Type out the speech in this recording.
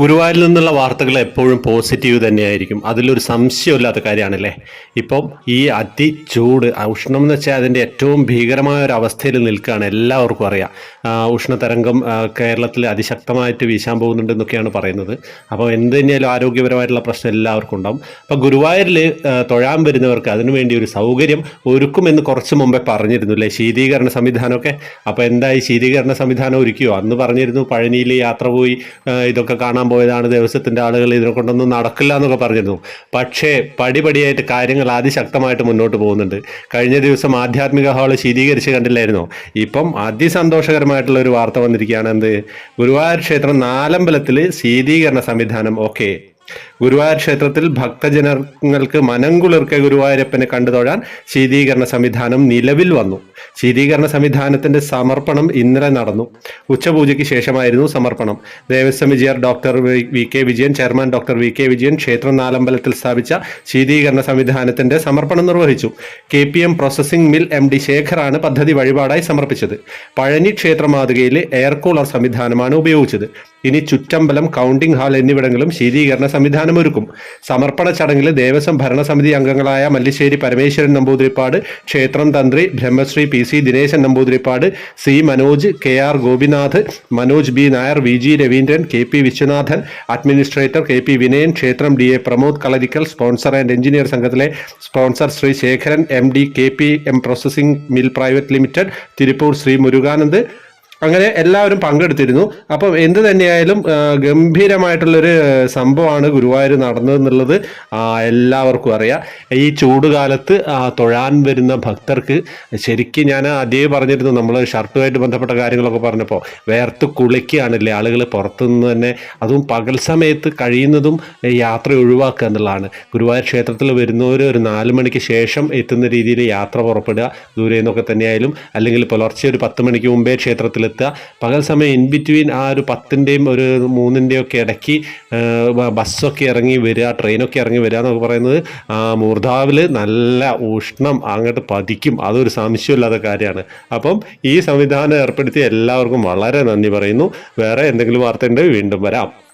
ഗുരുവായൂരിൽ നിന്നുള്ള വാർത്തകൾ എപ്പോഴും പോസിറ്റീവ് തന്നെയായിരിക്കും. അതിലൊരു സംശയമില്ലാത്ത കാര്യമാണല്ലേ? ഇപ്പം ഈ അതി ചൂട് ഉഷ്ണം എന്ന് വെച്ചാൽ അതിന്റെ ഏറ്റവും ഭീകരമായ ഒരു അവസ്ഥയിൽ നിൽക്കുകയാണ് എല്ലാവർക്കും അറിയാം. ഉഷ്ണതരംഗം കേരളത്തിൽ അതിശക്തമായിട്ട് വീശാൻ പോകുന്നുണ്ടെന്നൊക്കെയാണ് പറയുന്നത്. അപ്പോൾ എന്ത് തന്നെയാലും ആരോഗ്യപരമായിട്ടുള്ള പ്രശ്നം എല്ലാവർക്കും ഉണ്ടാവും. അപ്പോൾ ഗുരുവായൂരിൽ തൊഴാൻ വരുന്നവർക്ക് അതിനുവേണ്ടി ഒരു സൗകര്യം ഒരുക്കുമെന്ന് കുറച്ച് മുമ്പേ പറഞ്ഞിരുന്നു അല്ലേ? ശീതീകരണ സംവിധാനമൊക്കെ. അപ്പോൾ എന്തായി ശീതീകരണ സംവിധാനം ഒരുക്കിയോ? അന്ന് പറഞ്ഞിരുന്നു പഴനിയിൽ യാത്ര പോയി ഇതൊക്കെ കാണാൻ പോയതാണ് ദേവസ്വത്തിന്റെ ആളുകൾ. ഇതിനെ കൊണ്ടൊന്നും നടക്കില്ല എന്നൊക്കെ പറഞ്ഞിരുന്നു. പക്ഷേ പടിപടിയായിട്ട് കാര്യങ്ങൾ അതിശക്തമായിട്ട് മുന്നോട്ട് പോകുന്നുണ്ട്. കഴിഞ്ഞ ദിവസം ആധ്യാത്മിക ഹാൾ ശീതീകരിച്ച് കണ്ടില്ലായിരുന്നോ? ഇപ്പം അതിസന്തോഷകരമായിട്ടുള്ള ഒരു വാർത്ത വന്നിരിക്കുകയാണ് എന്ത്? ഗുരുവായൂർ ക്ഷേത്രം നാലമ്പലത്തിൽ ശീതീകരണ സംവിധാനം. ഓക്കെ. ഗുരുവായൂർ ക്ഷേത്രത്തിൽ ഭക്തജനങ്ങൾക്ക് മനം കുളിർക്കെ ഗുരുവായൂരപ്പനെ കണ്ടു തൊഴാൻ ശീതീകരണ സംവിധാനം നിലവിൽ വന്നു. ശീതീകരണ സംവിധാനത്തിന്റെ സമർപ്പണം ഇന്നലെ നടന്നു. ഉച്ചപൂജയ്ക്ക് ശേഷമായിരുന്നു സമർപ്പണം. Devaswom വിജയർ doctor V K Vijayan chairman doctor V K Vijayan ക്ഷേത്ര നാലമ്പലത്തിൽ സ്ഥാപിച്ച ശീതീകരണ സംവിധാനത്തിന്റെ സമർപ്പണം നിർവഹിച്ചു. K P M processing mill M D ശേഖറാണ് പദ്ധതി വഴിപാടായി സമർപ്പിച്ചത്. പഴനി ക്ഷേത്ര മാതൃകയിലെ എയർ കൂളർ സംവിധാനമാണ് ഉപയോഗിച്ചത്. ഇനി ചുറ്റമ്പലം കൗണ്ടിംഗ് ഹാൾ എന്നിവിടങ്ങളും ശീതീകരണ സംവിധാനം ഒരുക്കും സമർപ്പണ ചടങ്ങിൽ ദേവസ്വം ഭരണസമിതി അംഗങ്ങളായ മല്ലിശ്ശേരി പരമേശ്വരൻ നമ്പൂതിരിപ്പാട് ക്ഷേത്രം തന്ത്രി Brahmashri P C Dineshan Namboothiripad C Manoj K R Gopinath Manoj B Nair V G Raveendran K P Viswanathan administrator K P Vinayan ക്ഷേത്രം D A Pramod Kalarikkal sponsor and engineer സംഘത്തിലെ sponsor Shri Sekharan M D K P M processing mill private limited Tiruppur Shri Murukanand അങ്ങനെ എല്ലാവരും പങ്കെടുത്തിരുന്നു. അപ്പം എന്ത് തന്നെയായാലും ഗംഭീരമായിട്ടുള്ളൊരു സംഭവമാണ് ഗുരുവായൂർ നടന്നതെന്നുള്ളത് എല്ലാവർക്കും അറിയാം. ഈ ചൂടുകാലത്ത് തൊഴാൻ വരുന്ന ഭക്തർക്ക് ശരിക്കും ഞാൻ അതേ പറഞ്ഞിരുന്നു. നമ്മൾ ഷർട്ടുമായിട്ട് ബന്ധപ്പെട്ട കാര്യങ്ങളൊക്കെ പറഞ്ഞപ്പോൾ വേർത്ത് കുളിക്കുകയാണല്ലേ ആളുകൾ പുറത്തുനിന്ന് തന്നെ അതും പകൽ സമയത്ത് കഴിയുന്നതും യാത്ര ഒഴിവാക്കുക എന്നുള്ളതാണ്. ഗുരുവായൂർ ക്ഷേത്രത്തിൽ വരുന്നവർ ഒരു നാല് മണിക്ക് ശേഷം എത്തുന്ന രീതിയിൽ യാത്ര പുറപ്പെടുക ദൂരെ നിന്നൊക്കെ തന്നെയായാലും അല്ലെങ്കിൽ പുലർച്ചെ ഒരു പത്ത് മണിക്ക് മുമ്പേ ക്ഷേത്രത്തിലെത്തുക പകൽ സമയം ഇൻ ബിറ്റ്വീൻ ആ ഒരു പത്തിന്റെയും ഒരു മൂന്നിന്റെയും ഒക്കെ ഇടയ്ക്ക് ബസ്സൊക്കെ ഇറങ്ങി വരിക ട്രെയിനൊക്കെ ഇറങ്ങി വരിക എന്നൊക്കെ പറയുന്നത് മൂർധാവിൽ നല്ല ഉഷ്ണം അങ്ങോട്ട് പതിക്കും. അതൊരു സംശയമില്ലാത്ത കാര്യമാണ്. അപ്പം ഈ സംവിധാനം ഏർപ്പെടുത്തിയ എല്ലാവർക്കും വളരെ നന്ദി പറയുന്നു. വേറെ എന്തെങ്കിലും വാർത്ത ഉണ്ടെങ്കിൽ വീണ്ടും വരാം.